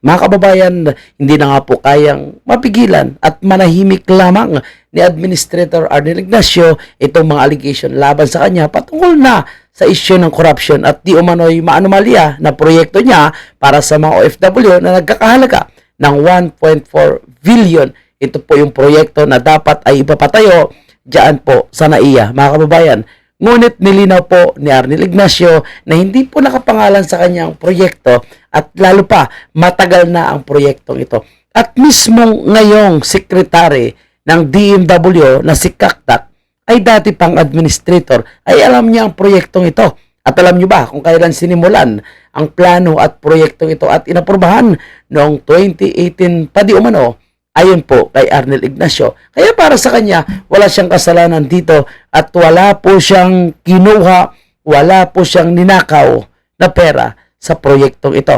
Mga kababayan, hindi na nga po kayang mapigilan at manahimik lamang ni Administrator Arnel Ignacio itong mga allegation laban sa kanya patungkol na sa isyu ng corruption at di umano'y maanomalya na proyekto niya para sa mga OFW na nagkakahalaga ng 1.4 billion. Ito po yung proyekto na dapat ay ipapatayo diyan po sa NAIA, mga kababayan. Ngunit nilinaw po ni Arnel Ignacio na hindi po nakapangalan sa kanyang proyekto at lalo pa matagal na ang proyektong ito. At mismong ngayong sekretary ng DMW na si Kaktak ay dati pang administrator ay alam niya ang proyektong ito. At alam niyo ba kung kailan sinimulan ang plano at proyektong ito at inaprubahan noong 2018 pa di umano ayon po kay Arnel Ignacio. Kaya para sa kanya, wala siyang kasalanan dito at wala po siyang kinuha, wala po siyang ninakaw na pera sa proyektong ito.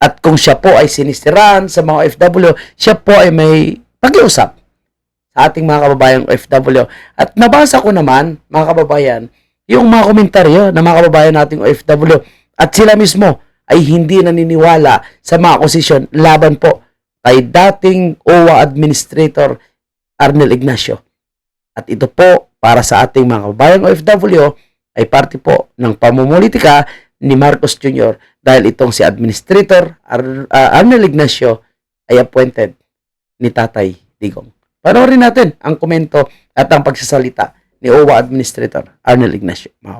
At kung siya po ay sinisiraan sa mga OFW, siya po ay may pag-iusap sa ating mga kababayang OFW. At nabasa ko naman, mga kababayan, yung mga komentaryo ng mga kababayan nating OFW at sila mismo ay hindi naniniwala sa mga akusisyon laban po kay dating OWA Administrator Arnel Ignacio. At ito po para sa ating mga kababayang OFW ay parte po ng pamumulitika ni Marcos Jr. dahil itong si Administrator Ar- ah, Arnel Ignacio ay appointed ni Tatay Digong. Panoorin natin ang komento at ang pagsasalita ni OWA Administrator Arnel Ignacio. Mga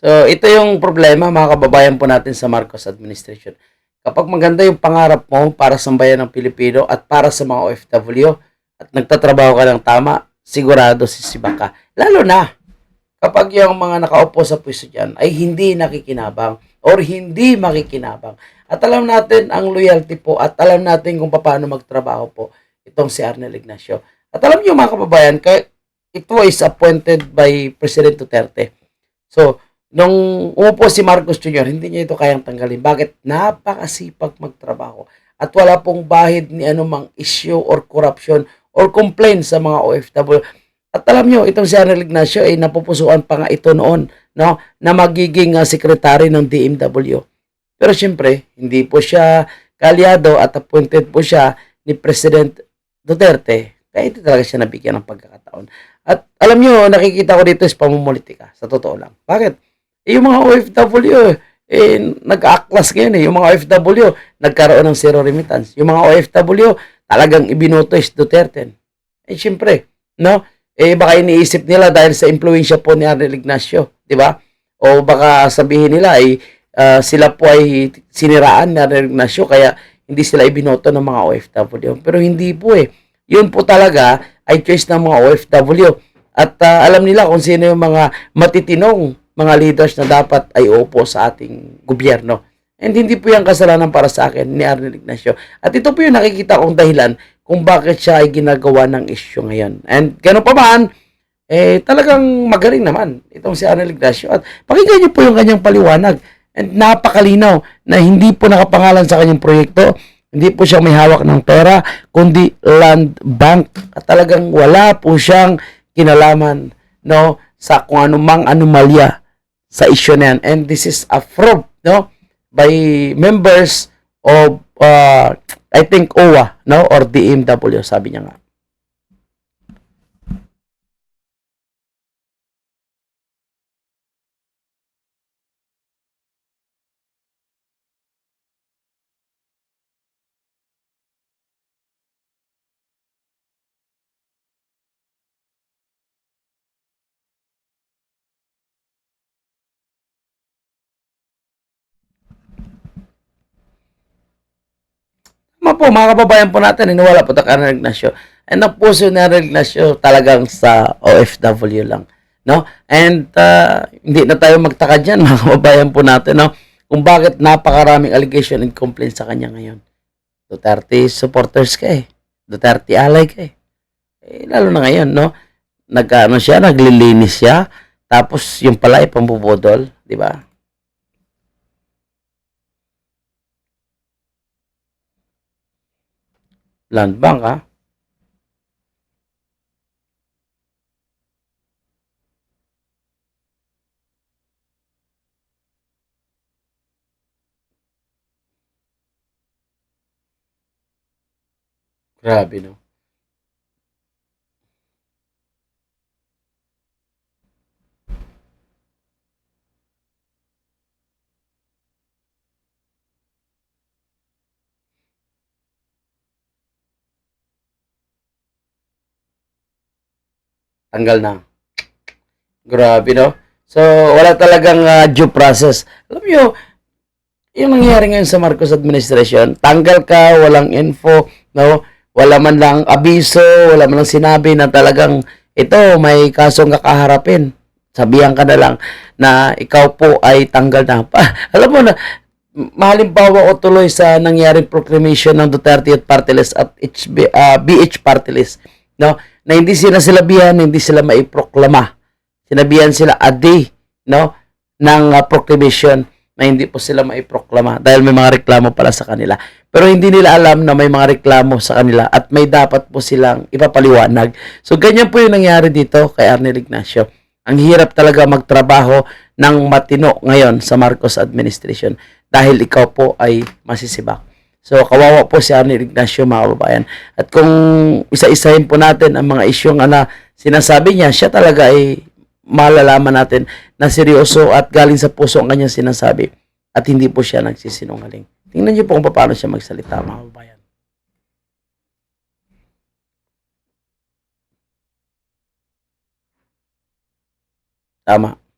So, ito yung problema mga kababayan po natin sa Marcos administration. Kapag maganda yung pangarap mo para sa bayan ng Pilipino at para sa mga OFW at nagtatrabaho ka ng tama, sigurado sisibak ka. Lalo na kapag yung mga nakaupo sa pwesto dyan ay hindi nakikinabang or hindi makikinabang. At alam natin ang loyalty po at alam natin kung paano magtrabaho po itong si Arnel Ignacio. At alam niyo mga kababayan, ito is appointed by President Duterte. So, nung umupo si Marcos Jr., hindi niya ito kayang tanggalin. Bakit? Napakasipag magtrabaho. At wala pong bahid ni anumang issue or corruption or complaint sa mga OFW. At alam nyo, itong si Arnel Ignacio ay napupusuan pa nga ito noon no, na magiging uh, sekretary ng DMW. Pero siyempre, hindi po siya kalyado at appointed po siya ni President Duterte. Kaya ito talaga siya nabigyan ng pagkakataon. At alam nyo, nakikita ko dito is pamumulitika. Sa totoo lang. Bakit? Eh, yung mga OFW, eh, nag-aklas ngayon eh. Yung mga OFW, nagkaroon ng zero remittance. Yung mga OFW, talagang ibinoto is Duterte. Eh, siyempre, no? Eh, baka iniisip nila dahil sa impluensya po ni Arnel Ignacio, di ba? O baka sabihin nila ay ah, sila po ay siniraan ni Arnel Ignacio kaya hindi sila ibinoto ng mga OFW. Pero hindi po eh. Yun po talaga ay choice ng mga OFW. At ah, alam nila kung sino yung mga matitinong mga leaders na dapat ay upo sa ating gobyerno. And hindi po yung kasalanan para sa akin ni Arnel Ignacio. At ito po yung nakikita kong dahilan kung bakit siya ay ginagawa ng issue ngayon. And gano'n pa man, eh talagang magaling naman itong si Arnel Ignacio. At pakinggan niyo po yung kanyang paliwanag. And napakalinaw na hindi po nakapangalan sa kanyang proyekto. Hindi po siya may hawak ng pera, kundi land bank. At talagang wala po siyang kinalaman no, sa kung anumang anomalya sa issue na yan. And this is a fraud, no? by members of uh, I think OWA no or DMW sabi niya nga. Po, mga kababayan po natin, iniwala po ka na Ignacio. And ang puso na Ignacio talagang sa OFW lang. No? And uh, hindi na tayo magtaka dyan, mga kababayan po natin, no? kung bakit napakaraming allegation and complaints sa kanya ngayon. Duterte supporters ka eh. Duterte ally ka eh. eh lalo na ngayon, no? Nag-ano siya, naglilinis siya, tapos yung pala ay pambubodol, di ba? Land Bank, ha? Grabe, no? Tanggal na. Grabe, no? So, wala talagang uh, due process. Alam nyo, yung nangyayari ngayon sa Marcos administration, tanggal ka, walang info, no? Wala man lang abiso, wala man lang sinabi na talagang ito, may kasong kakaharapin. Sabihan ka na lang na ikaw po ay tanggal na. Alam mo na, mahalimbawa ko tuloy sa nangyaring proclamation ng Duterte at Party List at HB, ah, BH Party List, no? Na hindi sila silabihan, hindi sila maiproklama. Sinabihan sila a day, no? ng ah, proclamation na hindi po sila maiproklama dahil may mga reklamo pala sa kanila. Pero hindi nila alam na may mga reklamo sa kanila at may dapat po silang ipapaliwanag. So ganyan po yung nangyari dito kay Arnel Ignacio. Ang hirap talaga magtrabaho ng matino ngayon sa Marcos administration dahil ikaw po ay masisibak. So kawawa po si Arnel Ignacio mga kababayan. At kung isa-isahin po natin ang mga isyong na sinasabi niya, siya talaga ay malalaman natin na seryoso at galing sa puso ang kanyang sinasabi at hindi po siya nagsisinungaling. Tingnan niyo po kung paano siya magsalita, mga kababayan. Tama.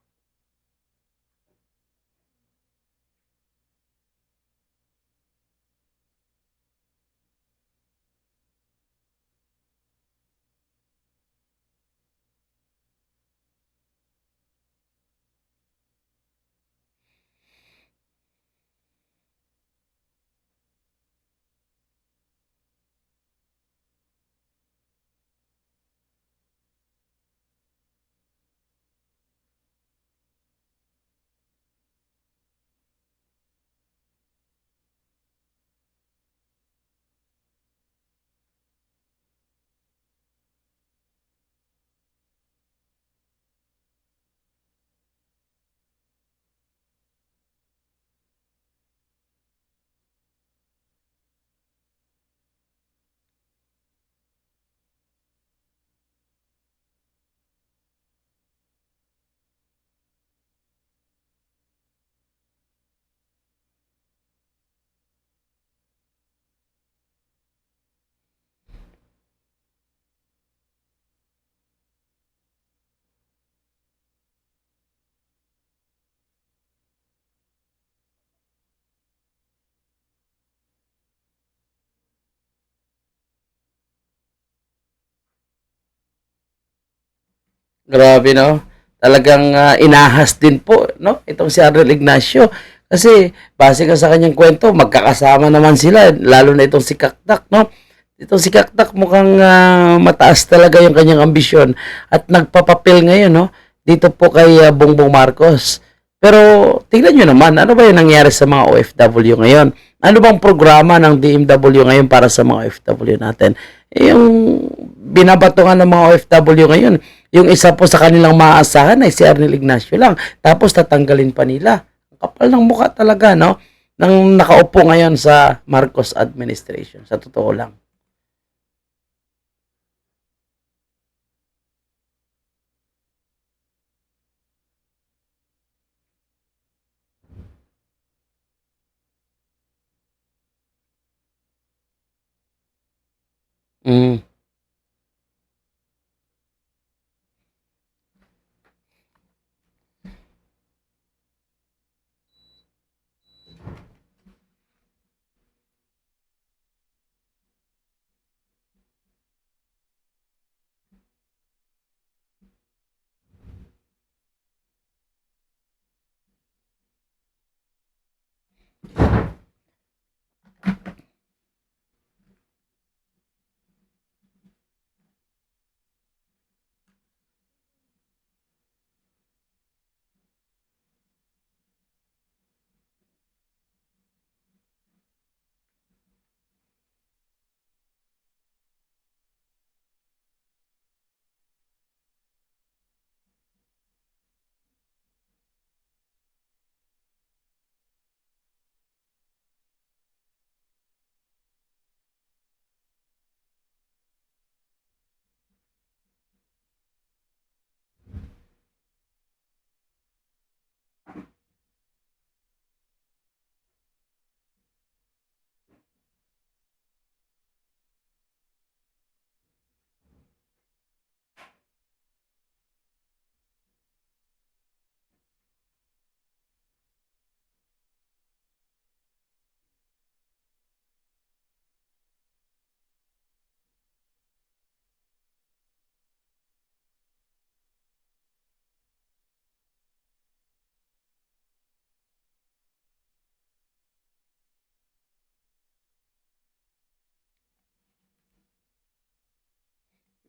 Grabe, no? Talagang ah, inahas din po, no? Itong si Arnel Ignacio. Kasi, base ka sa kanyang kwento, magkakasama naman sila, lalo na itong si Kaktak, no? Itong si Kaktak mukhang ah, mataas talaga yung kanyang ambisyon at nagpapapil ngayon, no? Dito po kay ah, Bongbong Marcos. Pero, tingnan nyo naman, ano ba yung nangyari sa mga OFW ngayon? Ano bang programa ng DMW ngayon para sa mga OFW natin? Yung binabatungan ng mga OFW ngayon, yung isa po sa kanilang maaasahan ay si Arnel Ignacio lang. Tapos tatanggalin pa nila. Kapal ng mukha talaga, no? ng nakaupo ngayon sa Marcos administration. Sa totoo lang. Mm.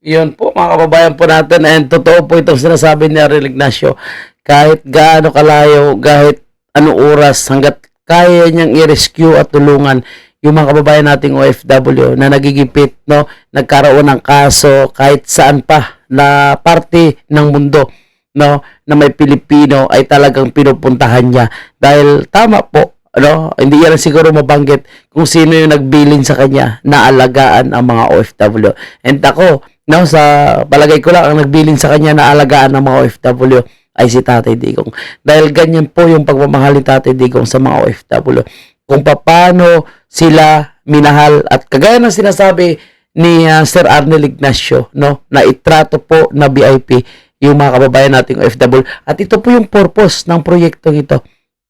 Yun po mga kababayan po natin. And totoo po itong sinasabi ni Ariel Ignacio. Kahit gaano kalayo, kahit ano oras hanggat kaya niyang i-rescue at tulungan yung mga kababayan nating OFW na nagigipit, no, nagkaroon ng kaso kahit saan pa na parte ng mundo, no, na may Pilipino ay talagang pinupuntahan niya. Dahil tama po, ano, hindi yan siguro mabanggit kung sino yung nagbilin sa kanya na alagaan ang mga OFW. And ako, no, sa palagay ko lang ang nagbilin sa kanya na alagaan ng mga OFW ay si Tatay Digong. Dahil ganyan po yung pagmamahal ni Tatay Digong sa mga OFW. Kung paano sila minahal at kagaya ng sinasabi ni uh, Sir Arnel Ignacio, no, na itrato po na VIP yung mga kababayan nating OFW. At ito po yung purpose ng proyektong ito.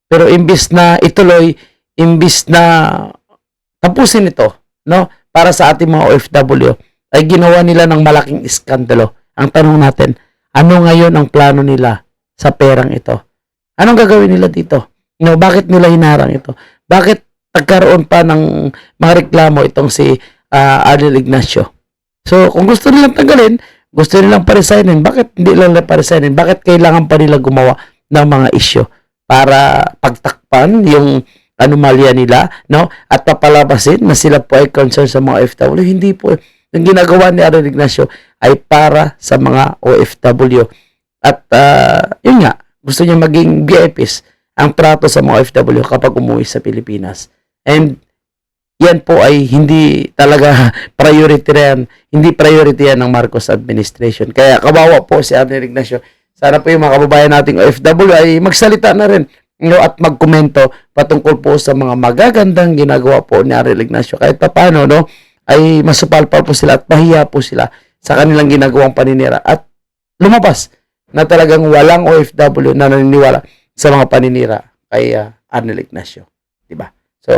Pero imbis na ituloy, imbis na tapusin ito, no, para sa ating mga OFW, ay ginawa nila ng malaking iskandalo. Ang tanong natin, ano ngayon ang plano nila sa perang ito? Anong gagawin nila dito? No, bakit nila hinarang ito? Bakit nagkaroon pa ng mga reklamo itong si uh, Adel Ignacio? So, kung gusto nilang tanggalin, gusto nilang paresignin, bakit hindi lang nila paresignin? Bakit kailangan pa nila gumawa ng mga isyo para pagtakpan yung anomalya nila, no? At papalabasin na sila po ay concerned sa mga FW. Hindi po. Yung ginagawa ni Aaron Ignacio ay para sa mga OFW. At uh, yun nga, gusto niya maging VIPs ang trato sa mga OFW kapag umuwi sa Pilipinas. And yan po ay hindi talaga priority yan. Hindi priority yan ng Marcos administration. Kaya kawawa po si Arnel Ignacio. Sana po yung mga kababayan nating OFW ay magsalita na rin no, at magkomento patungkol po sa mga magagandang ginagawa po ni Arnel Ignacio. Kahit pa paano, no, ay masupalpal po sila at mahiya po sila sa kanilang ginagawang paninira at lumabas na talagang walang OFW na naniniwala sa mga paninira kay uh, Arnel Ignacio. Diba? So,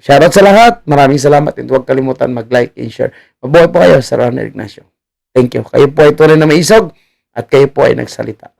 shoutout sa lahat. Maraming salamat and huwag kalimutan mag-like and share. Mabuhay po kayo sa Arnel Ignacio. Thank you. Kayo po ay tunay na maisog at kayo po ay nagsalita.